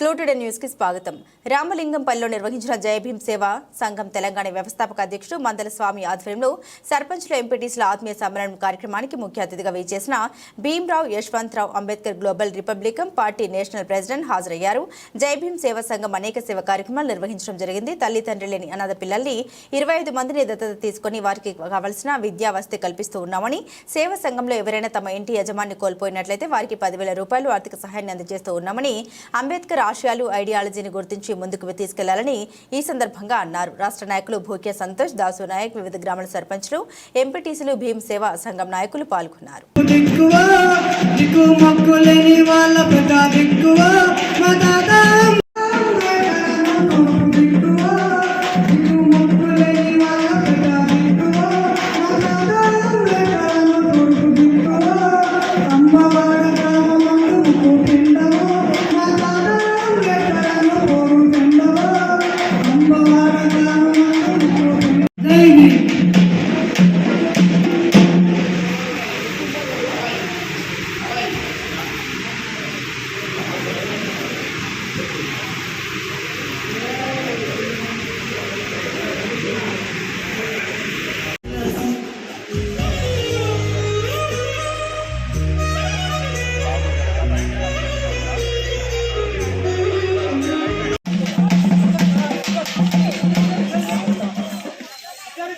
క్లూటెడ్ న్యూస్కి స్వాగతం. రామలింగంపల్లిలో నిర్వహించిన జయభీం భీమ్ సేవ సంఘం తెలంగాణ వ్యవస్థాపక అధ్యక్షుడు మందల స్వామి ఆధ్వర్యంలో సర్పంచ్ల ఎంపీటీసీల ఆత్మీయ సమ్మేళనం కార్యక్రమానికి ముఖ్య అతిథిగా వేచేసిన Bhimrao Yashwantrao Ambedkar global republican party national president హాజరయ్యారు. జయభీం భీమ్ సేవా సంఘం అనేక సేవ కార్యక్రమాలు నిర్వహించడం జరిగింది. తల్లిదండ్రి లేని అనాథ పిల్లల్ని ఇరవై ఐదు మందిని దత్తత తీసుకుని వారికి కావలసిన విద్యా వసతి కల్పిస్తూ ఉన్నామని సేవా సంఘంలో ఎవరైనా తమ ఇంటి యజమాని కోల్పోయినట్లయితే వారికి పదివేల రూపాయలు ఆర్థిక సహాయాన్ని అందజేస్తూ ఉన్నామని అంబేద్కర్ ఆశయాలు ఐడియాలజీని గుర్తించి ముందుకు తీసుకెళ్ళాలని ఈ సందర్భంగా అన్నారు. రాష్ట్ర నాయకులు భూకే సంతోష్ దాసు నాయక్ వివిధ గ్రామాల సర్పంచ్లు ఎంపీటీసీలు భీమ్ సేవా సంఘం నాయకులు పాల్గొన్నారు.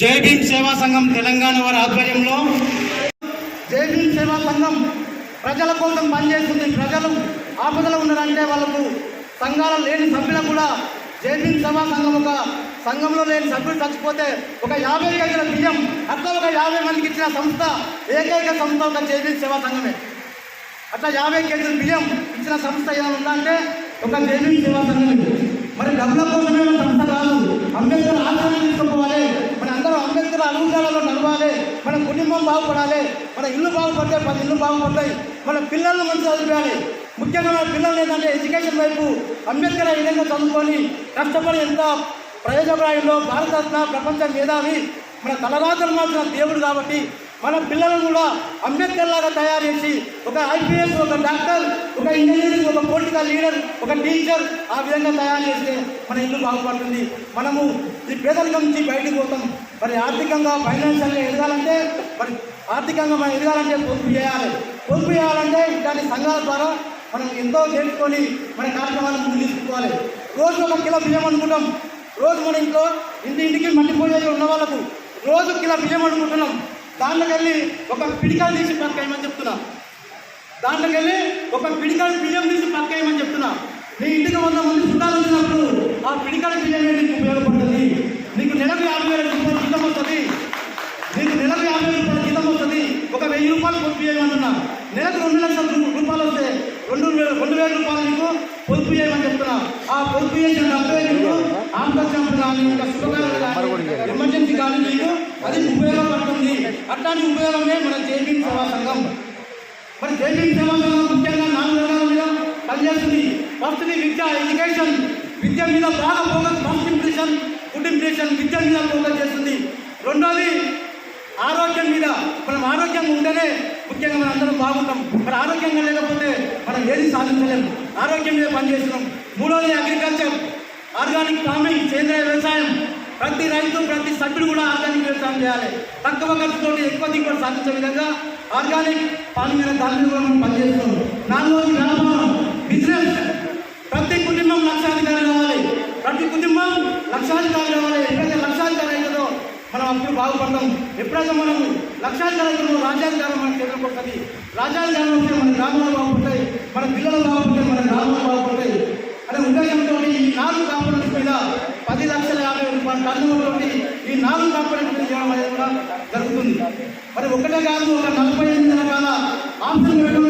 జై భీమ్ సేవా సంఘం తెలంగాణ వారి ఆధ్వర్యంలో జై భీమ్ సేవా సంఘం ప్రజల కోసం పనిచేస్తుంది. ప్రజలు ఆపదలో ఉన్నారంటే వాళ్ళకు సంఘాలు లేని సభ్యులకు కూడా జై భీమ్ సేవా సంఘం ఒక సంఘంలో లేని సభ్యులు చచ్చిపోతే ఒక యాభై కేజీల బియ్యం అట్లా ఒక యాభై మందికి ఇచ్చిన సంస్థ ఏకైక సంస్థ ఒక జై భీమ్ సేవా సంఘమే. అట్లా యాభై కేజీల బియ్యం ఇచ్చిన సంస్థ ఏమైనా ఉందంటే ఒక జై భీమ్ సేవా సంఘం. మరి డబ్బుల కోసమే ఉన్న సంస్థ కాదు అంబేద్కర్ ఆచరణ తీసుకోవాలి మన అందరూ అంబేద్కర్ అనుభవాలలో నడవాలి మన కుటుంబం బాగుపడాలి. మన ఇల్లు బాగుపడితే పది ఇల్లు బాగుపడతాయి. మన పిల్లలను మంచి చదివేయాలి ముఖ్యంగా మన పిల్లలు ఏంటంటే ఎడ్యుకేషన్ వైపు అంబేద్కర్ ఈ విధంగా చదువుకొని కష్టపడి ఎంత ప్రయోజనప్రాయంలో భారతరత్న ప్రపంచ మేధావి మన తలరాతలు మార్చిన దేవుడు కాబట్టి మన పిల్లలను కూడా అంబేద్కర్ లాగా తయారు చేసి ఒక ఐపీఎస్ ఒక డాక్టర్ ఒక ఇంజనీరింగ్ ఒక పొలిటికల్ లీడర్ ఒక టీచర్ ఆ విధంగా తయారు చేస్తే మన ఇల్లు బాగుపడుతుంది. మనము ఈ పేదరికం నుంచి బయటకు పోతాం. మరి ఆర్థికంగా ఫైనాన్షియల్గా ఎదగాలంటే మరి ఆర్థికంగా మనం ఎదగాలంటే పొదుపు చేయాలి. పొదుపు చేయాలంటే ఇట్లాంటి సంఘాల ద్వారా మనం ఎంతో నేర్చుకొని మన కార్యక్రమాలను ముందు తీసుకోవాలి రోజు ఒక కిలో బియ్యం అనుకుంటాం. రోజు మన ఇంట్లో ఇంటి ఇంటికి మట్టి పోయేది ఉన్న వాళ్ళకు రోజు కిలో బియ్యం అనుకుంటున్నాం. దాంట్లోకి వెళ్ళి ఒక పిడికాలు తీసి పక్కేయమని చెప్తున్నా. దాంట్లోకి వెళ్ళి ఒక పిడికాలు బియ్యం తీసి పక్కేయమని చెప్తున్నా. నీ ఇంటికి వంద మంది చుట్టాలు వచ్చినప్పుడు ఆ పిడికాల బియ్యం ఏంటి? ఉపయోగపడుతుంది. నెలకు యాభై వేల రూపాయలు జీతం వస్తుంది. దీనికి నెలకు యాభై రూపాయల జీతం వస్తుంది. ఒక వెయ్యి రూపాయలు పొదుపు చేయమంటున్నా నెలకు రెండు లక్షల రూపాయలు వస్తే రెండు వేల రెండు వేల రూపాయలు నీకు పొదుపు చేయమని చెప్తున్నా ఆ పొదుపు చేసిన డబ్బే నీకు కానీ ఇంకా శుభకార్యాలు కానీ ఎమర్జెన్సీ కానీ నీకు అది ఉపయోగపడుతుంది అట్లాంటి ఉపయోగమే మన జేబీ సేవా సంఘం. మరి జేబీ సేవా సంఘం ముఖ్యంగా నాలుగు రంగాల మీద పనిచేస్తుంది. ఫస్ట్ విద్య ఎడ్యుకేషన్ విద్య మీద బాగా ఫోకస్ ఫస్ట్ ఇంప్రెషన్ ఫుడ్ విద్య మీద ఫోకస్ చేస్తుంది. రెండోది ఆరోగ్యం మీద. మనం ఆరోగ్యంగా ఉంటేనే ముఖ్యంగా మనం అందరం బాగుంటాం. మరి ఆరోగ్యంగా లేకపోతే మనం ఏది సాధించలేము ఆరోగ్యం మీద పనిచేస్తున్నాం. మూడోది అగ్రికల్చర్ ఆర్గానిక్ ఫార్మింగ్ సేంద్రియ వ్యవసాయం. ప్రతి రైతు ప్రతి సభ్యుడు కూడా ఆర్గానిక్ వ్యవసాయం చేయాలి. తక్కువ ఖర్చుతో ఎక్కువ దిగుబడి సాధించే విధంగా ఆర్గానిక్ ఫార్మింగ్ అనే దాని మీద కూడా మనం పనిచేస్తున్నాం. నాలుగోది వ్యాపారం. బిజినెస్ ప్రతి కుటుంబం లక్షాధికారి కావాలి. ప్రతి కుటుంబం లక్షాధికారులు కావాలి ఎప్పుడైతే లక్షాధికారి అవుతుందో మనం అప్పుడు బాగుపడతాం. ఎప్పుడైతే మనం లక్షాధికారి అవుతుందో రాజ్యాధికారం మన చేతులకు వస్తుంది. రాజ్యాధికారం వస్తే మన గ్రామాలు బాగుపడతాయి మన పిల్లలు బాగుపడతాయి మన గ్రామాలు బాగుపడతాయి. అనే ఉద్దేశంతో ఈ నాలుగు కాంపోనెంట్స్ మీద పది లక్షల యాభై రూపాయల టన్నులతోటి ఈ నాలుగు కాంపోనెంట్స్ చేయడం అనేది కూడా జరుగుతుంది. మరి ఒకటే కాదు ఒక నలభై ఎనిమిది రకాల ఆప్షన్ పెట్టడం